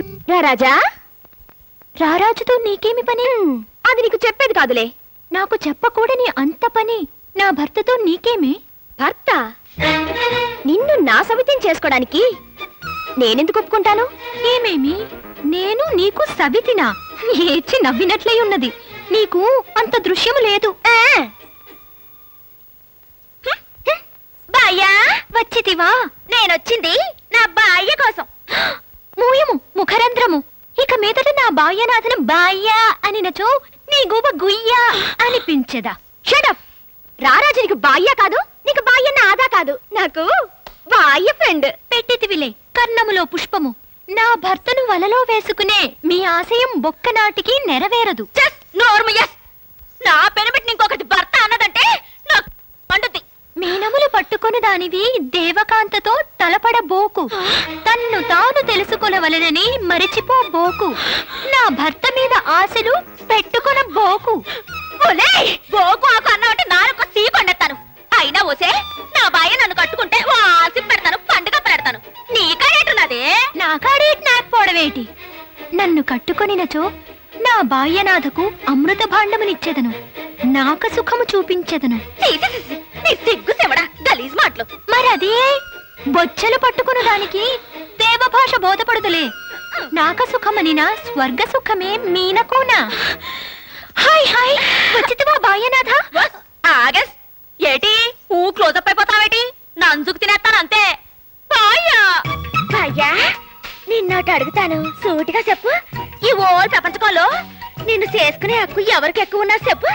రా రాజా. రారాజుతో నీకేమి పని? అది నీకు చెప్పేది కాదులే. నాకు చెప్పకూడని అంత పని నా భర్తతో నీకేమి? భర్త? నిన్ను నా సవితిని చేసుకోవడానికి నేనెందుకు ఒప్పుకుంటాను? ఏమేమి? నేను నీకు సవితినా? ఏడ్చి నవ్వినట్లై ఉన్నది. నీకు అంత దృశ్యము లేదు. బాయ్యా వచ్చితివా నేనొచ్చింది నా బాయ్య కోసం. మూయము ముఖరంధ్రము. ఇక మీదట నా బాయ్యనాథను బాయ్యా అనినచో నీ గూబ గుయ్యా అనిపించదా. షడప్ రారాజు నీకు బాయ్య కాదు నీకు బాయ్యన్న ఆదా కాదు. నాకు బాయ్య ఫ్రెండ్. పెట్టితివిలే కర్ణములో పుష్పము. నా భర్తను వలలో వేసుకునే మీ ఆశయం బొక్కనాటికి నెరవేరదు. నా పెనబెట్టి ఇంకొకటి భర్త అన్నదంటే పండుద్ది. మీనములు పట్టుకొని దానివి దేవకాంతతో తలపడబోకు. తన్ను తాను తెలుసుకొనవలెనని మరిచిపోబోకు నా భర్త మీద ఆశలు పెట్టుకొనబోకు ఒలే! బోకు ఆకు అన్నమాట నాలుగు సీ పండెత్తాను అయినా ఓసే నా బాయ్య నన్ను కట్టుకుంటే వాసి పెడతాను పండుగ పెడతాను. నీ కాడేటున్నదే నా కాడేటి నాకు నన్ను కట్టుకొనినచో నా బాయ్యనాథకు అమృత భాండమునిచ్చెదను. నాక సుఖము చూపించెదను. నీ సిగ్గు సెవడా గలీజ్ మాటలు. మరదే బొచ్చలు పట్టుకున్న దానికి బోధపడుతులే నాక సుఖమనినా స్వర్గ సుఖమే మీనకోనా? Hi hi. వచ్చితివా బాయ్యనాథ? ఆగస్ ఏటి? ఊ క్లోజప్ అయిపోతావేటి నంజుకు తినేస్తాను అంతే. బాయ్యా! బాయ్యా నిన్నోటి అడుగుతాను. సూటిగా చెప్పు. ఈ ఓల్ ప్రపంచకంలో నిన్ను చేసుకునే హక్కు ఎవరికి ఎక్కువ ఉన్నా చెప్పు.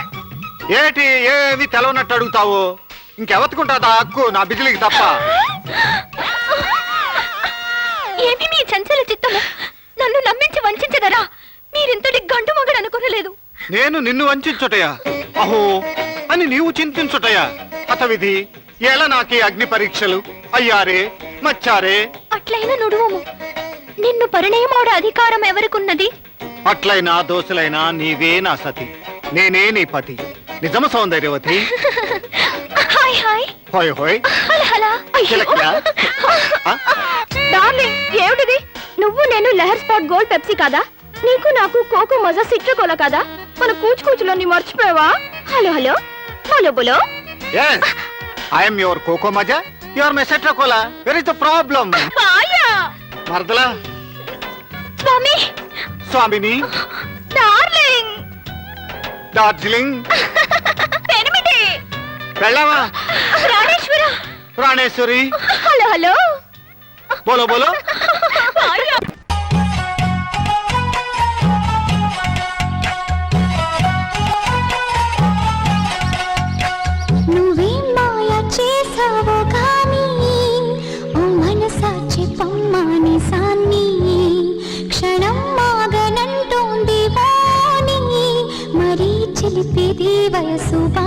ఏటి ఏమి తెలవనట్టు అడుగుతావు? ఇంకెవతుకుంటాదా హక్కు నా బిజిలికి తప్ప? మీరింతటి గండు మగడు అనుకోలేదు నేను నిన్ను వంచుటయా అహో అని నీవు చింతించుటయా? అతవిధి ఎలా నాకే అగ్ని పరీక్షలు? అయ్యారే మచ్చారే? అట్లయిన నుడువము నిన్ను పరిణయమాడ అధికారం ఎవరికున్నది? అట్లైనా దోశలైనా నీవే నా సతి నేనే నీ పతి. నిజమ సౌందర్యవతి? Hi hi. హోయ్ హోయ్. హలహలా చిలకలా? ఆ? డార్లింగ్ ఏమిటిది? నువ్వు నేను లెహర్ స్పాట్ గోల్డ్ పెప్సీ కదా? నీకు నాకు కోకో మజా సిట్రకోల కదా? మన కూచు కూచులో నీ మర్చిపోయావా? Hello hello. హలో బోలో. I am your Coco Maja. You are my Setracola. Where is the problem? మరదలా. స్వామి. స్వామిని. డార్లింగ్. డార్జిలింగ్. పెనిమిటి వెళ్ళావా? రాణేశ్వర. ప్రాణేశ్వరి హలో హలో. బోలో బోలో. నువ్వేం వయసు బాణి